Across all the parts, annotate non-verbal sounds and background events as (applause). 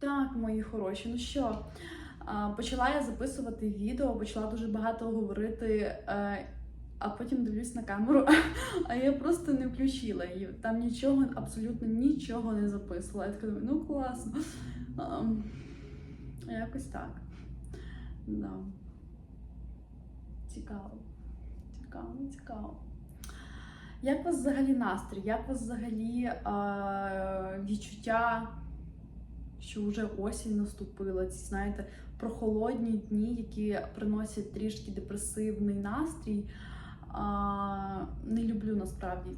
Так, мої хороші, ну що, почала я записувати відео, почала дуже багато говорити, е, а потім дивлюсь на камеру, (laughs) а я просто не включила її. Там нічого, абсолютно нічого не записувала. Я така думаю, ну класно. Якось так. Да. Цікаво. Цікаво, цікаво. Як у вас взагалі настрій? Як у вас взагалі відчуття, що вже осінь наступила? Ці, знаєте, прохолодні дні, які приносять трішки депресивний настрій. А, не люблю насправді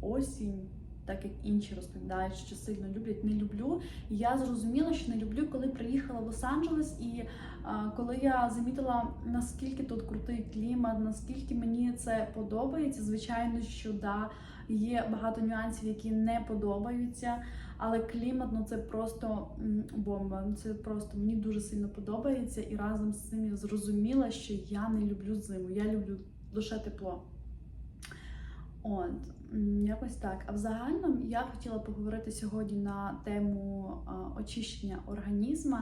осінь, так як інші розповідають, що сильно люблять, не люблю. Я зрозуміла, що не люблю, коли приїхала в Лос-Анджелес, і а, коли я замітила, наскільки тут крутий клімат, наскільки мені це подобається. Звичайно, що да, є багато нюансів, які не подобаються. Але клімат, ну це просто бомба. Ну, Це просто мені дуже сильно подобається. І разом з цим я зрозуміла, що я не люблю зиму. Я люблю лише тепло. От, якось так. А в загальному я хотіла поговорити сьогодні на тему очищення організму,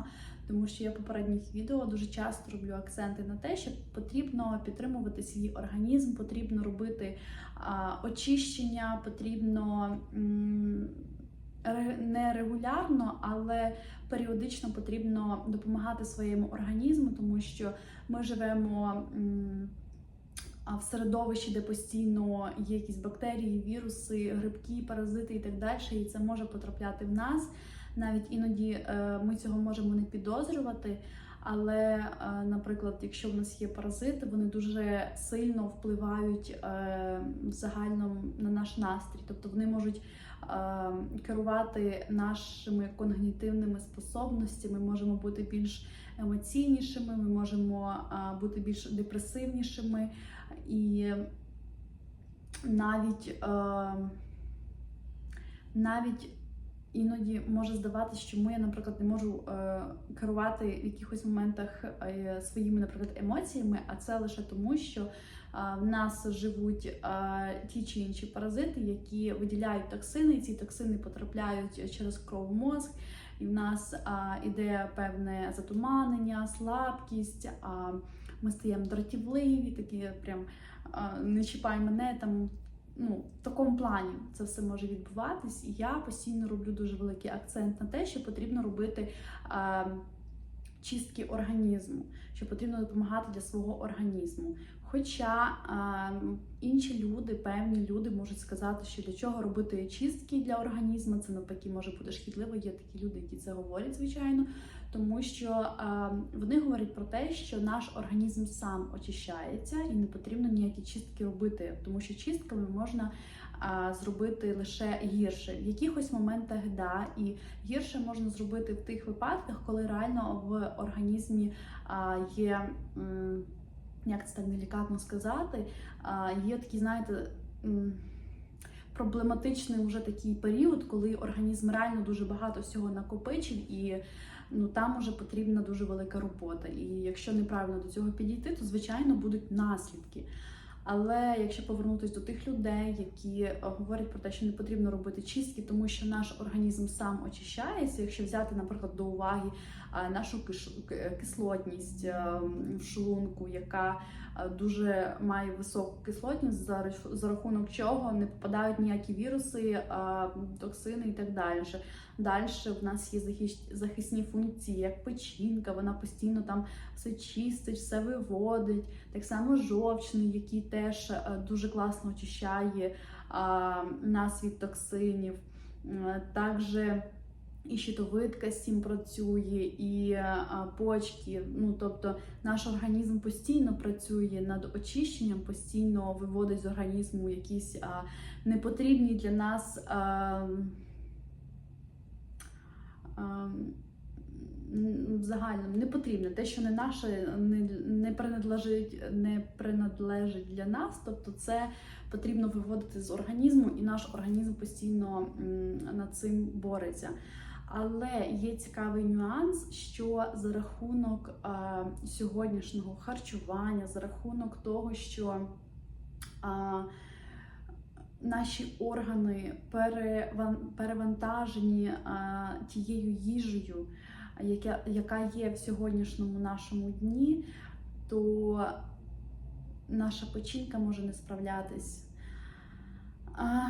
тому що я в попередніх відео дуже часто роблю акценти на те, що потрібно підтримувати свій організм, потрібно робити очищення, потрібно. Не регулярно, але періодично потрібно допомагати своєму організму, тому що ми живемо в середовищі, де постійно є якісь бактерії, віруси, грибки, паразити і так далі, і це може потрапляти в нас. Навіть іноді е, ми цього можемо не підозрювати. Але, е, наприклад, якщо в нас є паразити, вони дуже сильно впливають е, в загальному на наш настрій, тобто вони можуть е, керувати нашими когнітивними способностями, ми можемо бути більш емоційнішими, ми можемо бути більш депресивнішими. І навіть, навіть іноді може здаватися, що ми, я, наприклад, не можу е, керувати в якихось моментах е, своїми, наприклад, емоціями, а це лише тому, що е, в нас живуть е, ті чи інші паразити, які виділяють токсини, і ці токсини потрапляють через кров в мозк. І в нас а, іде певне затуманення, слабкість, а ми стаємо дратівливі, такі прям а, не чіпай мене там. Ну, в такому плані це все може відбуватись, і я постійно роблю дуже великий акцент на те, що потрібно робити Е, чистки організму, що потрібно допомагати для свого організму. Хоча а, інші люди, певні люди можуть сказати, що для чого робити чистки для організму, це навпаки може бути шкідливо. Є такі люди, які це говорять, звичайно, тому що а, вони говорять про те, що наш організм сам очищається і не потрібно ніякі чистки робити, тому що чистками можна зробити лише гірше. В якихось моментах да, і гірше можна зробити в тих випадках, коли реально в організмі а, є. м, як це так делікатно сказати, є такі, знаєте, проблематичний вже такий період, коли організм реально дуже багато всього накопичив, і ну, там уже потрібна дуже велика робота. І якщо неправильно до цього підійти, то звичайно будуть наслідки. Але якщо повернутися до тих людей, які е, говорять про те, що не потрібно робити чистки, тому що наш організм сам очищається, якщо взяти, наприклад, до уваги е, нашу кислотність е, в шлунку, яка дуже має високу кислотність, за рахунок чого не попадають ніякі віруси, токсини і так далі. Далі в нас є захисні функції, як печінка, вона постійно там все чистить, все виводить. Так само жовчний, який теж е, дуже класно очищає а, нас від токсинів. Е, Також і щитовидка з цим працює, і почки. Ну тобто наш організм постійно працює над очищенням, постійно виводить з організму якісь а, непотрібні для нас. А, а, м, в загальному не потрібно. Те, що не наше, не, не принадлежить, не принадлежить для нас, тобто це потрібно виводити з організму, і наш організм постійно над цим бореться. Але є цікавий нюанс, що за рахунок а, сьогоднішнього харчування, за рахунок того, що а, наші органи переван- перевантажені е, тією їжею, яка, яка є в сьогоднішньому нашому дні, то наша печінка може не справлятись. А,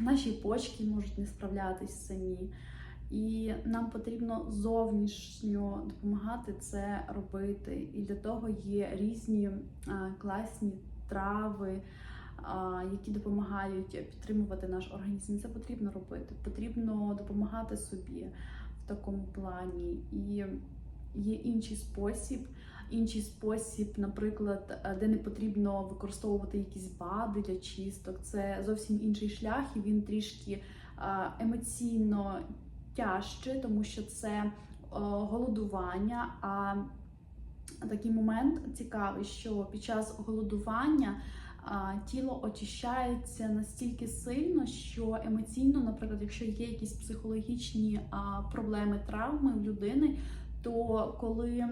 наші почки можуть не справлятись самі. І нам потрібно зовнішньо допомагати це робити. І для того є різні а, класні трави, а, які допомагають підтримувати наш організм. Це потрібно робити. Потрібно допомагати собі в такому плані. І є інший спосіб. Інший спосіб, наприклад, е, де не потрібно використовувати якісь БАДи для чисток. Це зовсім інший шлях, і він трішки е, емоційно тяжче, тому що це е, голодування. А такий момент цікавий, що під час голодування тіло очищається настільки сильно, що емоційно, наприклад, якщо є якісь психологічні проблеми, травми в людини. То коли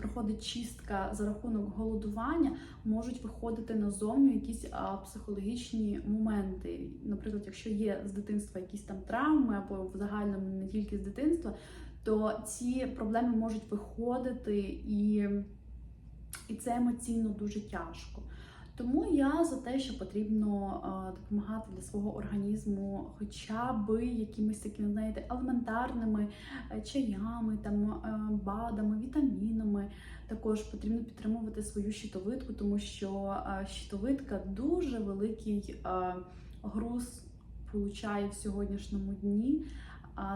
проходить чистка за рахунок голодування, можуть виходити назовню якісь а, психологічні моменти. Наприклад, якщо є з дитинства якісь там травми, або в загальному не тільки з дитинства, то ці проблеми можуть виходити, і, і це емоційно дуже тяжко. Тому я за те, що потрібно е, допомагати для свого організму, хоча б якимись такими, знаєте, елементарними е, чаями, там е, БАДами, вітамінами. Також потрібно підтримувати свою щитовидку, тому що щитовидка дуже великий груз получає в сьогоднішньому дні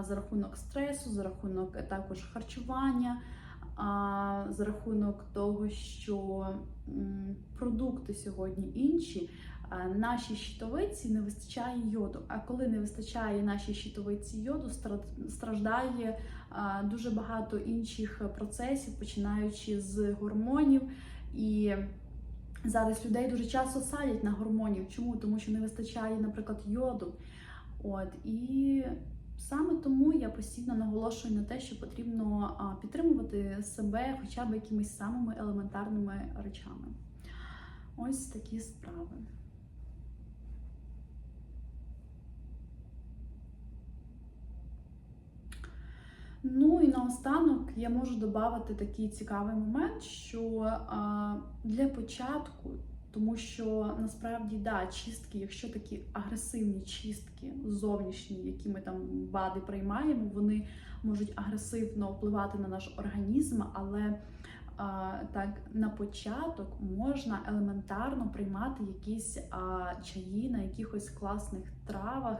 за рахунок стресу, за рахунок також харчування, за рахунок того, що продукти сьогодні інші. а, Нашій щитовиці не вистачає йоду. А коли не вистачає нашій щитовиці йоду, стра- страждає дуже багато інших процесів, починаючи з гормонів. І зараз людей дуже часто садять на гормонів. Чому? Тому що не вистачає, наприклад, йоду. От і саме тому я постійно наголошую на те, що потрібно підтримувати себе хоча б якимись самими елементарними речами. Ось такі справи. Ну і наостанок я можу додати такий цікавий момент, що для початку, тому що насправді да, чистки, якщо такі агресивні чистки зовнішні, які ми там БАДи приймаємо, вони можуть агресивно впливати на наш організм, але а, так на початок можна елементарно приймати якісь а, чаї на якихось класних травах.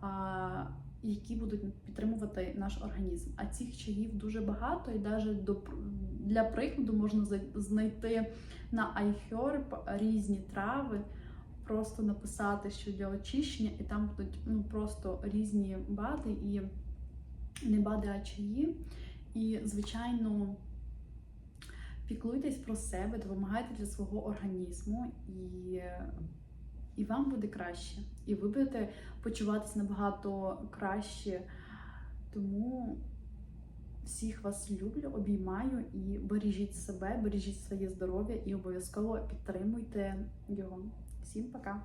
А, які будуть підтримувати наш організм. А цих чаїв дуже багато, і навіть до для прикладу можна знайти на iHerb різні трави, просто написати, що для очищення, і там будуть ну просто різні бади і не бади, а чаї. І, звичайно, піклуйтесь про себе, допомагайте для свого організму і. І вам буде краще, і ви будете почуватися набагато краще. Тому всіх вас люблю, обіймаю і бережіть себе, бережіть своє здоров'я і обов'язково підтримуйте його. Всім пока!